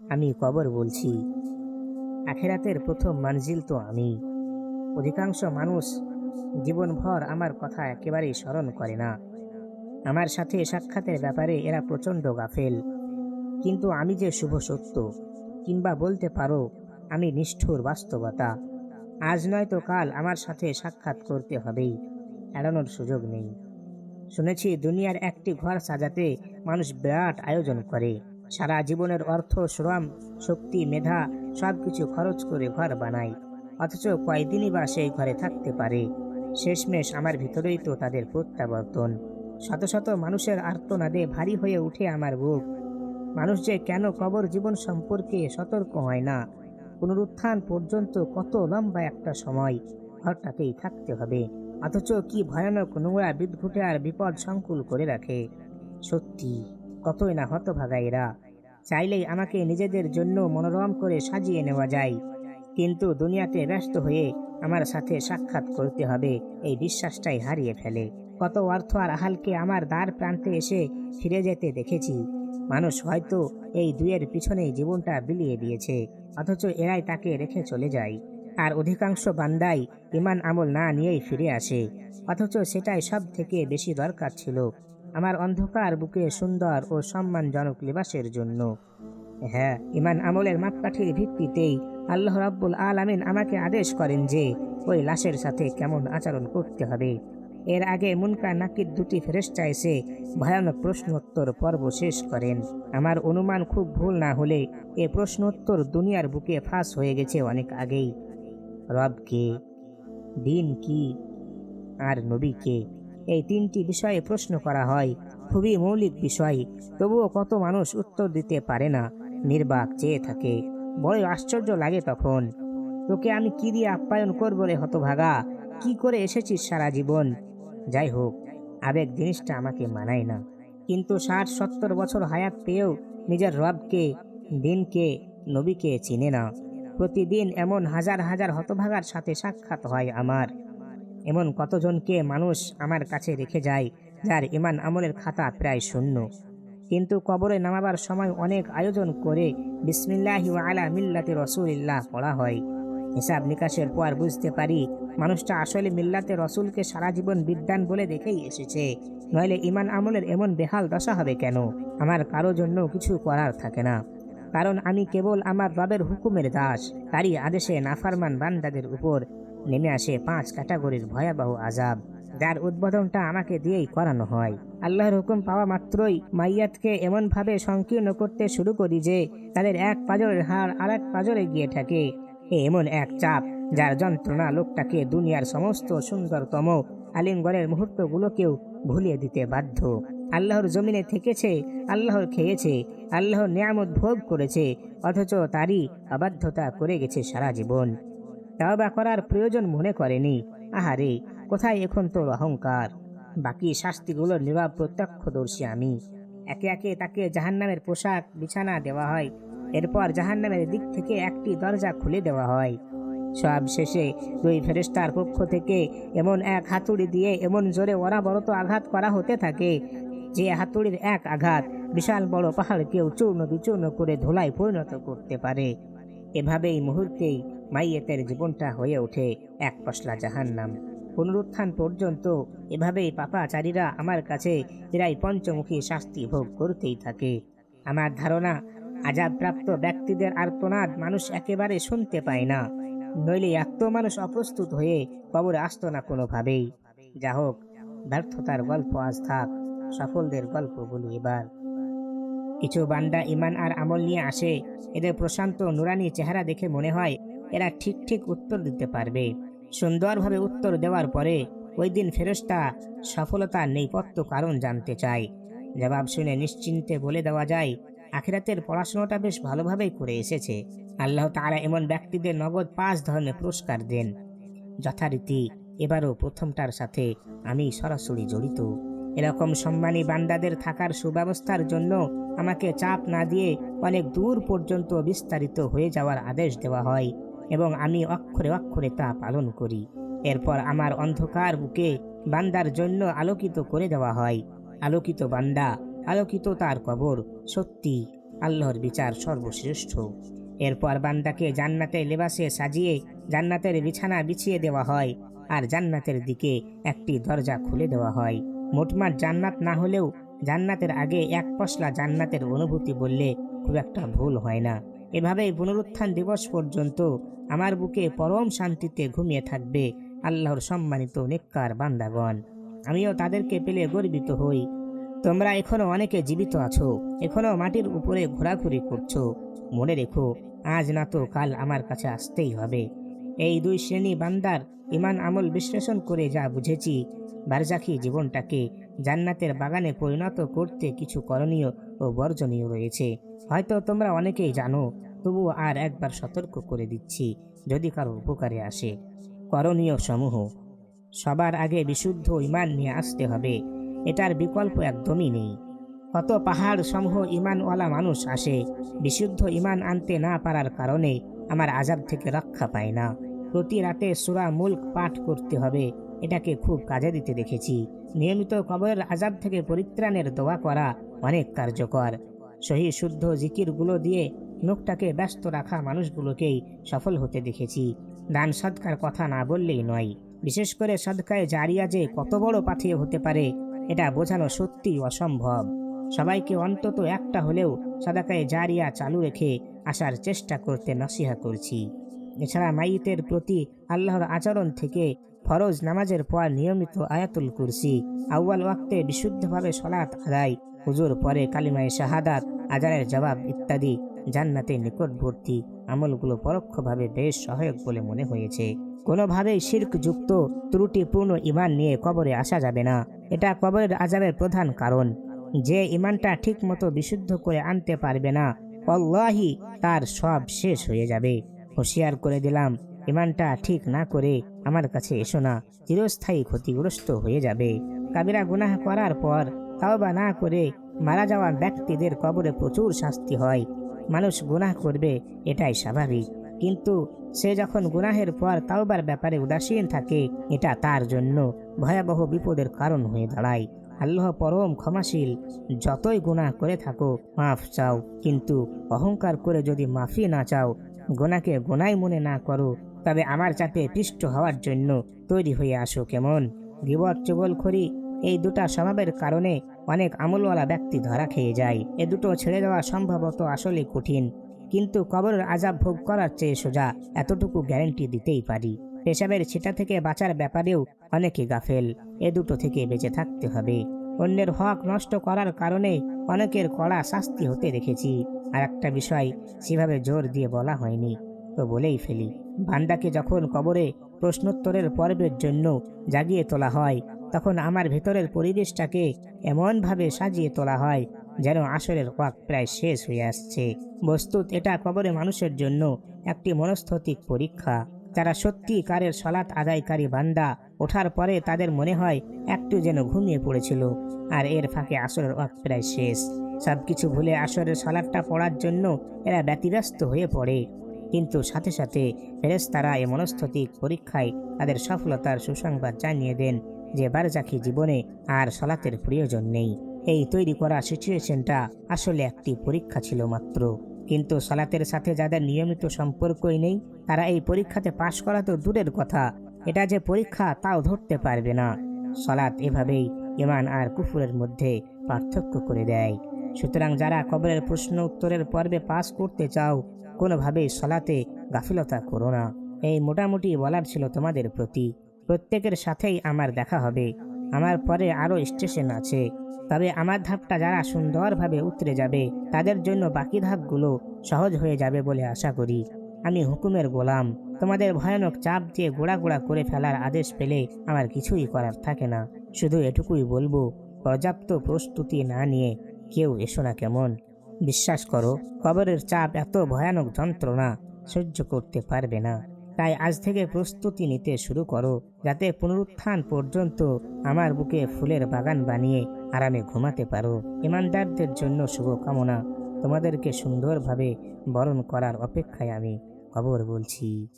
আমি কবর বলছি। আখেরাতের প্রথম মানজিল তো আমি। অধিকাংশ মানুষ জীবনভর আমার কথা একেবারেই স্মরণ করে না। আমার সাথে সাক্ষাতের ব্যাপারে এরা প্রচণ্ড গাফেল। কিন্তু আমি যে শুভ সত্য, কিংবা বলতে পারো, আমি নিষ্ঠুর বাস্তবতা। আজ নয়তো কাল আমার সাথে সাক্ষাৎ করতে হবেই, এড়ানোর সুযোগ নেই। শুনেছি দুনিয়ার একটি ঘর সাজাতে মানুষ বিরাট আয়োজন করে। সারা জীবনের অর্থ, শ্রম, শক্তি, মেধা সব কিছু খরচ করে ঘর বানায় অথচ কয়দিনই বা সেই ঘরে থাকতে পারে। শেষমেশ আমার ভিতরেই তো তাদের প্রত্যাবর্তন। শত শত মানুষের আর্তনাদে ভারী হয়ে উঠে আমার বুক। মানুষ যে কেন কবর জীবন সম্পর্কে সতর্ক হয় না। পুনরুত্থান পর্যন্ত কত লম্বা একটা সময় ঘরটাকেই থাকতে হবে। অথচ কি ভয়ানক নোংরা বিদঘুটে আর বিপদ সংকুল করে রাখে। সত্যি। কতই না হতভাগা এরা চাইলেই আমাকে নিজেদের জন্য মনোরম করে সাজিয়ে নেওয়া যায়। কিন্তু দুনিয়াতে ব্যস্ত হয়ে আমার সাথে সাক্ষাৎ করতে হবে, এই বিশ্বাসটাই হারিয়ে ফেলে। কত অর্থ আর আহালকে আমার দ্বার প্রান্তে এসে ফিরে যেতে দেখেছি। মানুষ হয়তো এই দুয়ের পিছনেই জীবনটা বিলিয়ে দিয়েছে, অথচ এরাই তাকে রেখে চলে যায়। আর অধিকাংশ বান্দাই ইমান আমল না নিয়েই ফিরে আসে, অথচ সেটাই সব থেকে বেশি দরকার ছিল। আমার অন্ধকার বুকে সুন্দর ও সম্মানজনক লিবাসের জন্য। হ্যাঁ ইমান আমলের মাপকাঠির ভিত্তিতেই আল্লাহ রাব্বুল আলামিন আমাকে আদেশ করেন যে ওই লাশের সাথে কেমন আচরণ করতে হবে। এর আগে মুনকা নাকির দুটি ফেরেস্তা এসে ভয়ানক প্রশ্নোত্তর পর্ব শেষ করেন। আমার অনুমান খুব ভুল না হলে এ প্রশ্নোত্তর দুনিয়ার বুকে ফাঁস হয়ে গেছে অনেক আগেই। রবকে দিন কি? আর নবীকে এই তিনটি বিষয়ে প্রশ্ন করা হয়। খুবই মৌলিক বিষয়, তবুও কত মানুষ উত্তর দিতে পারে না, নির্বাক চেয়ে থাকে। বড় আশ্চর্য লাগে তখন। তোকে আমি কি দিয়ে আপ্যায়ন করব রে হতভাগা? কি করে এসেছিস সারা জীবন? যাই হোক, আবেগ জিনিসটা আমাকে মানায় না। কিন্তু ষাট, সত্তর বছর হায়াত পেয়েও নিজের রবকে, দিনকে, নবীকে চিনে না। প্রতিদিন এমন হাজার হাজার হতভাগার সাথে সাক্ষাৎ হয় আমার। এমন কতজনকে মানুষ আমার কাছে রেখে যায়, যার ইমান আমলের খাতা প্রায় শূন্য। কিন্তু কবরে নামাবার সময় অনেক আয়োজন করে বিসমিল্লাহি আলা মিল্লাতে রসুলিল্লাহ পড়া হয়। হিসাব নিকাশের পর বুঝতে পারি, মানুষটা আসলে মিল্লাতে রসুলকে সারা জীবন বিদ্যান বলে দেখেই এসেছে। নইলে ইমান আমলের এমন বেহাল দশা হবে কেন? আমার কারও জন্য কিছু করার থাকে না। কারণ আমি কেবল আমার রবের হুকুমের দাস, তারই আদেশে নাফারমান বান্দাদের উপর নেমে আসে পাঁচ ক্যাটাগরির ভয়াবহ আজাব যার উদ্বোধনটা আমাকে দিয়েই করানো হয়। আল্লাহর হুকুম পাওয়া মাত্রই মাইয়াতকে এমনভাবে সংকীর্ণ করতে শুরু করি যে, তাদের এক পাজরের হাড় আর এক পাজরে গিয়ে থাকে এমন এক চাপ, যার যন্ত্রণা লোকটাকে দুনিয়ার সমস্ত সুন্দরতম আলিঙ্গনের মুহূর্তগুলোকেও ভুলিয়ে দিতে বাধ্য। আল্লাহর জমিনে থেকেছে, আল্লাহর খেয়েছে, আল্লাহর নিয়ামত ভোগ করেছে, অথচ তারই অবাধ্যতা করে গেছে সারা জীবন। তাওবা করার প্রয়োজন মনে করেনি। আহারে, কোথায় এখন তোর অহংকার? বাকি শাস্তিগুলোর নীরব প্রত্যক্ষদর্শী আমি। একে একে তাকে জাহান্নামের পোশাক, বিছানা দেওয়া হয়। এরপর জাহান্নামের দিক থেকে একটি দরজা খুলে দেওয়া হয়। সব শেষে দুই ফেরেস্তার পক্ষ থেকে এমন এক হাতুড়ি দিয়ে এমন জোরে অরাবরত আঘাত করা হতে থাকে, যে হাতুড়ির এক আঘাত বিশাল বড় পাহাড়কেও চূর্ণ বিচূর্ণ করে ধোলায় পরিণত করতে পারে। এভাবেই মুহূর্তেই মাইয়েতের জীবনটা হয়ে ওঠে এক পশলা জাহান্নাম। পুনরুত্থান পর্যন্ত এভাবেই পাপাচারীরা আমার কাছে এরাই পঞ্চমুখী শাস্তি ভোগ করতেই থাকে। আমার ধারণা আজাবপ্রাপ্ত ব্যক্তিদের আর্তনাদ মানুষ একেবারে শুনতে পায় না। নইলে এত মানুষ অপ্রস্তুত হয়ে কবরে আসত না কোনোভাবেই। যা হোক, ব্যর্থতার গল্প আজ থাক, সফলদের গল্প বলি এবার। কিছু বান্দা ইমান আর আমল নিয়ে আসে, এদের প্রশান্ত, নুরানি চেহারা দেখে মনে হয় এরা ঠিক ঠিক উত্তর দিতে পারবে। সুন্দরভাবে উত্তর দেওয়ার পরে ওই দিন ফেরস্তা সফলতার নেপথ্য কারণ জানতে চায়। জবাব শুনে নিশ্চিন্তে বলে দেওয়া যায়, আখিরাতের পড়াশোনাটা বেশ ভালোভাবেই করে এসেছে। আল্লাহ তারা এমন ব্যক্তিদের নগদ পাঁচ ধরনের পুরস্কার দেন। যথারীতি এবারও প্রথমটার সাথে আমি সরাসরি জড়িত। এরকম সম্মানী বান্দাদের থাকার সুব্যবস্থার জন্য আমাকে চাপ না দিয়ে অনেক দূর পর্যন্ত বিস্তারিত হয়ে যাওয়ার আদেশ দেওয়া হয়। এবং আমি অক্ষরে অক্ষরে তা পালন করি। এরপর আমার অন্ধকার বুকে বান্দার জন্য আলোকিত করে দেওয়া হয়। আলোকিত বান্দা, আলোকিত তার কবর, সত্যি আল্লাহর বিচার সর্বশ্রেষ্ঠ। এরপর বান্দাকে জান্নাতের লেবাসে সাজিয়ে জান্নাতের বিছানা বিছিয়ে দেওয়া হয় আর জান্নাতের দিকে একটি দরজা খুলে দেওয়া হয়। মোটমাট জান্নাত না হলেও জান্নাতের আগে এক পশলা জান্নাতের অনুভূতি বললে খুব একটা ভুল হয় না। এভাবেই পুনরুত্থান দিবস পর্যন্ত আমার বুকে পরম শান্তিতে ঘুমিয়ে থাকবে, আল্লাহর সম্মানিত নেককার বান্দাগণ। আমিও তাদেরকে পেলে গর্বিত হই। তোমরা এখনও অনেকে জীবিত আছো এখনও মাটির উপরে ঘোরাঘুরি করছ। মনে রেখো, আজ না তো কাল আমার কাছে আসতেই হবে। এই দুই শ্রেণি বান্দার ইমান আমল বিশ্লেষণ করে যা বুঝেছি। বারজাখি জীবনটাকে জান্নাতের বাগানে পরিণত করতে কিছু করণীয় ও বর্জনীয় রয়েছে। হয়তো তোমরা অনেকেই জানো, তবুও আর একবার সতর্ক করে দিচ্ছি, যদি কারও উপকারে আসে। করণীয় সমূহ। সবার আগে বিশুদ্ধ ইমান নিয়ে আসতে হবে, এটার বিকল্প একদমই নেই। কত পাহাড় সমূহ ইমানওয়ালা মানুষ আসে, বিশুদ্ধ ইমান আনতে না পারার কারণে আমার আজাব থেকে রক্ষা পায় না। প্রতি রাতে সুরা মুল্ক পাঠ করতে হবে, এটাকে খুব কাজে দিতে দেখেছি। নিয়মিত কবরের আজাব থেকে পরিত্রাণের দোয়া করা অনেক কার্যকর। সহি শুদ্ধ জিকিরগুলো দিয়ে মুখটাকে ব্যস্ত রাখা মানুষগুলোকেই সফল হতে দেখেছি। দান সৎকার কথা না বললেই নয়। বিশেষ করে সদকায় জারিয়া যে কত বড় পাথিয়ে হতে পারে, এটা বোঝানো সত্যি অসম্ভব। সবাইকে অন্তত একটা হলেও সাদাকায় জারিয়া চালু রেখে আসার চেষ্টা করতে নসিহা করছি। এছাড়া মাইতের প্রতি আল্লাহর আচরণ থেকে ফরজ নামাজের পর নিয়মিত আয়াতুল কুরসি, আউয়াল ওয়াক্তে বিশুদ্ধভাবে সলাৎ আদায়, হুজুর পরে কালিমায় শাহাদাত আজানের জবাব ইত্যাদি জান্নাতে নিকটবর্তী আমলগুলো পরোক্ষভাবে বেশ সহায়ক বলে মনে হয়েছে। কোনোভাবেই শির্ক যুক্ত ত্রুটিপূর্ণ ইমান নিয়ে কবরে আসা যাবে না। এটা কবরের আজাবের প্রধান কারণ। যে ইমানটা ঠিক মতো বিশুদ্ধ করে আনতে পারবে না অল্লাহি তার সব শেষ হয়ে যাবে। হুঁশিয়ার করে দিলাম, ইমানটা ঠিক না করে আমার কাছে এসো না, চিরস্থায়ী ক্ষতিগ্রস্ত হয়ে যাবে। কাবিরা গুনাহ করার পর তাওবা না করে মারা যাওয়া ব্যক্তিদের কবরে প্রচুর শাস্তি হয়। মানুষ গুনাহ করবে, এটাই স্বাভাবিক। কিন্তু সে যখন গুনাহের পর তাওবার ব্যাপারে উদাসীন থাকে, এটা তার জন্য ভয়াবহ বিপদের কারণ হয়ে দাঁড়ায়। আল্লাহ পরম ক্ষমাশীল, যতই গুনাহ করে থাকো মাফ চাও। কিন্তু অহংকার করে যদি মাফি না চাও গোনাকে গোনাই মনে না করো, তবে আমার চাপে পিষ্ট হওয়ার জন্য তৈরি হয়ে আসো কেমন? গিবট চুগলখড়ি এই দুটা স্বভাবের কারণে অনেক আমলওয়ালা ব্যক্তি ধরা খেয়ে যায়। এ দুটো ছেড়ে দেওয়া সম্ভবত আসলে কঠিন। কিন্তু কবরের আজাব ভোগ করার চেয়ে সোজা এতটুকু গ্যারেন্টি দিতেই পারি। পেশাবের ছিটা থেকে বাঁচার ব্যাপারেও অনেকে গাফেল। এ দুটো থেকে বেঁচে থাকতে হবে। অন্যের হক নষ্ট করার কারণে অনেকের কড়া শাস্তি হতে দেখেছি। আর একটা বিষয় সেভাবে জোর দিয়ে বলা হয়নি, তো বলেই ফেলি। বান্দাকে যখন কবরে প্রশ্নোত্তরের পর্বের জন্য জাগিয়ে তোলা হয়, তখন আমার ভেতরের পরিবেশটাকে এমনভাবে সাজিয়ে তোলা হয় যেন আসরের ওয়াক প্রায় শেষ হয়ে আসছে। বস্তুত এটা কবরে মানুষের জন্য একটি মনস্থতিক পরীক্ষা। যারা সত্যিকারের সলাৎ আদায়কারী বান্দা, ওঠার পরে তাদের মনে হয় একটু যেন ঘুমিয়ে পড়েছিল। আর এর ফাঁকে আসরের ওয়াক প্রায় শেষ। সব কিছু ভুলে আসরের সলাদটা পড়ার জন্য এরা ব্যতিব্যস্ত হয়ে পড়ে। কিন্তু সাথে সাথে ফেরেস্তারা এ মনস্থতিক পরীক্ষায় তাদের সফলতার সুসংবাদ জানিয়ে দেন যে বারজাখি জীবনে আর সলাতের প্রয়োজন নেই। এই তৈরি করা সিচুয়েশনটা আসলে একটি পরীক্ষা ছিল মাত্র। কিন্তু সলাতের সাথে যাদের নিয়মিত সম্পর্কই নেই, তারা এই পরীক্ষাতে পাশ করা তো দূরের কথা। এটা যে পরীক্ষা, তাও ধরতে পারবে না। সলাৎ এভাবেই ইমান আর কুফুরের মধ্যে পার্থক্য করে দেয়। সুতরাং যারা কবরের প্রশ্ন উত্তরের পর্বে পাশ করতে চাও, কোনোভাবেই সলাতে গাফিলতা করো না। এই মোটামুটি বলার ছিল তোমাদের প্রতি। প্রত্যেকের সাথেই আমার দেখা হবে। আমার পরে আরও স্টেশন আছে। তবে আমার ধাপটা যারা সুন্দরভাবে উতরে যাবে, তাদের জন্য বাকি ধাপগুলো সহজ হয়ে যাবে বলে আশা করি। আমি হুকুমের গোলাম। তোমাদের ভয়ানক চাপ দিয়ে গোড়া গোড়া করে ফেলার আদেশ পেলে আমার কিছুই করার থাকে না। শুধু এটুকুই বলব, পর্যাপ্ত প্রস্তুতি না নিয়ে কেউ এসো না কেমন। বিশ্বাস করো, কবরের চাপ এত ভয়ানক যন্ত্রণা সহ্য করতে পারবে না। তাই আজ থেকে প্রস্তুতি নিতে শুরু করো, যাতে পুনরুত্থান পর্যন্ত আমার বুকে ফুলের বাগান বানিয়ে আরামে ঘুমাতে পারো। ইমানদারদের জন্য শুভকামনা। তোমাদেরকে সুন্দরভাবে বরণ করার অপেক্ষায় আমি খবর বলছি।